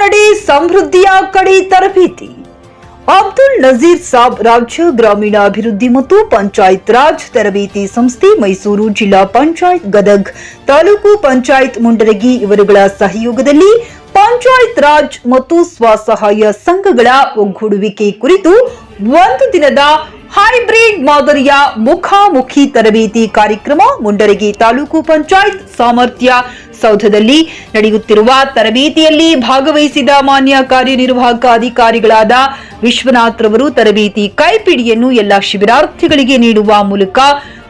ನಡೆ ಸಮೃದ್ಧಿಯ ಕಡೆ ತರಬೇತಿ. ಅಬ್ದುಲ್ ನಜೀರ್ ಸಾಬ್ ರಾಜ್ಯ ಗ್ರಾಮೀಣ ಅಭಿವೃದ್ಧಿ ಮತ್ತು ಪಂಚಾಯತ್ ರಾಜ್ ತರಬೇತಿ ಸಂಸ್ಥೆ ಮೈಸೂರು ಜಿಲ್ಲಾ ಪಂಚಾಯತ್ ಗದಗ್ ತಾಲೂಕು ಪಂಚಾಯತ್ ಮುಂಡರಗಿ ಇವರುಗಳ ಸಹಯೋಗದಲ್ಲಿ ಪಂಚಾಯತ್ ರಾಜ್ ಮತ್ತು ಸ್ವಸಹಾಯ ಸಂಘಗಳ ಒಗ್ಗೂಡುವಿಕೆ ಕುರಿತು ಒಂದು ದಿನದ ಹೈಬ್ರಿಡ್ ಮಾದರಿಯ ಮುಖಾಮುಖಿ ತರಬೇತಿ ಕಾರ್ಯಕ್ರಮ ಮುಂಡರಗಿ ತಾಲೂಕು ಪಂಚಾಯತ್ ಸಾಮರ್ಥ್ಯ ಸೌಧದಲ್ಲಿ ನಡೆಯುತ್ತಿರುವ ತರಬೇತಿಯಲ್ಲಿ ಭಾಗವಹಿಸಿದ ಮಾನ್ಯ ಕಾರ್ಯನಿರ್ವಾಹಕ ಅಧಿಕಾರಿಗಳಾದ ವಿಶ್ವನಾಥ್ ರವರು ತರಬೇತಿ ಕೈಪಿಡಿಯನ್ನು ಎಲ್ಲ ಶಿಬಿರಾರ್ಥಿಗಳಿಗೆ ನೀಡುವ ಮೂಲಕ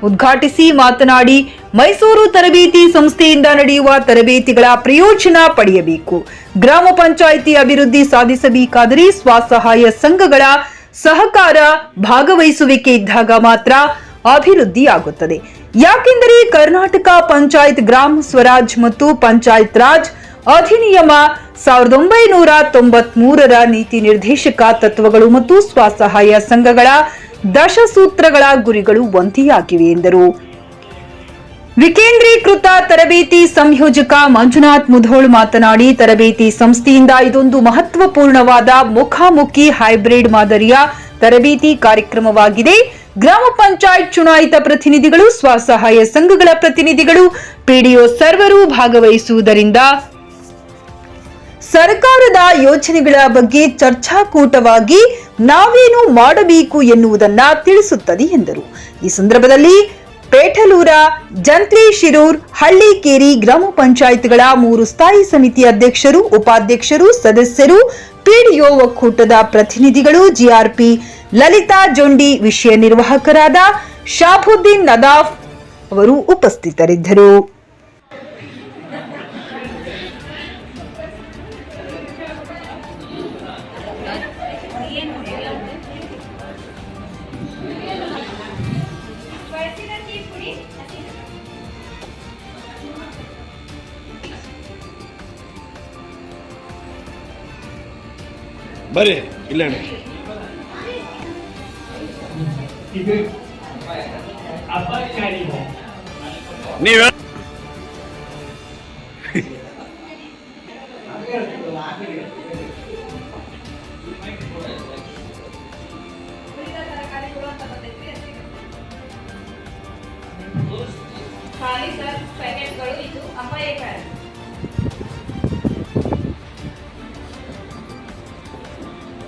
ಉದ್ಘಾಟಿಸಿ ಮಾತನಾಡಿ, ಮೈಸೂರು ತರಬೇತಿ ಸಂಸ್ಥೆಯಿಂದ ನಡೆಯುವ ತರಬೇತಿಗಳ ಪ್ರಯೋಜನ ಪಡೆಯಬೇಕು. ಗ್ರಾಮ ಪಂಚಾಯಿತಿ ಅಭಿವೃದ್ಧಿ ಸಾಧಿಸಬೇಕಾದರೆ ಸ್ವಸಹಾಯ ಸಂಘಗಳ ಸಹಕಾರ ಭಾಗವಹಿಸುವಿಕೆ ಇದ್ದಾಗ ಮಾತ್ರ ಅಭಿವೃದ್ಧಿ ಆಗುತ್ತದೆ ಯಾಕೆಂದರೆ ಕರ್ನಾಟಕ ಪಂಚಾಯತ್ ಗ್ರಾಮ ಸ್ವರಾಜ್ ಮತ್ತು ಪಂಚಾಯತ್ ರಾಜ್ ಅಧಿನಿಯಮ ಸಾವಿರದ ಒಂಬೈನೂರ ತೊಂಬತ್ ಮೂರರ ನೀತಿ ನಿರ್ದೇಶಕ ತತ್ವಗಳು ಮತ್ತು ಸ್ವಸಹಾಯ ಸಂಘಗಳ ದಶಸೂತ್ರಗಳ ಗುರಿಗಳು ಒಂದೇ ಎಂದರು. ವಿಕೇಂದ್ರೀಕೃತ ತರಬೇತಿ ಸಂಯೋಜಕ ಮಂಜುನಾಥ್ ಮುಧೋಳ್ ಮಾತನಾಡಿ, ತರಬೇತಿ ಸಂಸ್ಥೆಯಿಂದ ಇದೊಂದು ಮಹತ್ವಪೂರ್ಣವಾದ ಮುಖಾಮುಖಿ ಹೈಬ್ರಿಡ್ ಮಾದರಿಯ ತರಬೇತಿ ಕಾರ್ಯಕ್ರಮವಾಗಿದೆ. ಗ್ರಾಮ ಪಂಚಾಯತ್ ಚುನಾಯಿತ ಪ್ರತಿನಿಧಿಗಳು, ಸ್ವಸಹಾಯ ಸಂಘಗಳ ಪ್ರತಿನಿಧಿಗಳು ಪಿಡಿಒ ಸರ್ವರು ಭಾಗವಹಿಸುವುದರಿಂದ ಸರ್ಕಾರದ ಯೋಜನೆಗಳ ಬಗ್ಗೆ ಚರ್ಚಾಕೂಟವಾಗಿ ನಾವೇನು ಮಾಡಬೇಕು ಎನ್ನುವುದನ್ನ ತಿಳಿಸುತ್ತದೆ ಎಂದರು. ಈ ಸಂದರ್ಭದಲ್ಲಿ ಪೇಠಲೂರ ಜಂತ್ರಿ ಶಿರೂರ್ ಹಳ್ಳಿಕೇರಿ ಗ್ರಾಮ ಪಂಚಾಯತ್ಗಳ ಮೂರು ಸ್ಥಾಯಿ ಸಮಿತಿ ಅಧ್ಯಕ್ಷರು, ಉಪಾಧ್ಯಕ್ಷರು, ಸದಸ್ಯರು ಪಿಡಿಒ ಒಕ್ಕೂಟದ ಪ್ರತಿನಿಧಿಗಳು ಜಿಆರ್ಪಿ ಲಲಿತಾ ಜೊಂಡಿ ವಿಷಯ ನಿರ್ವಾಹಕರಾದ ಶಾಬುದ್ದೀನ್ ನದಾಫ್ ಅವರು ಉಪಸ್ಥಿತರಿದ್ದರು. ಬರ್ರಿ ಇಲ್ಲ ನೀವ ಖಾಲಿ ಸರ್ ಪ್ಯಾಕೆಟ್ಗಳು ಇದು ಅಪಾಯಕಾರಿ.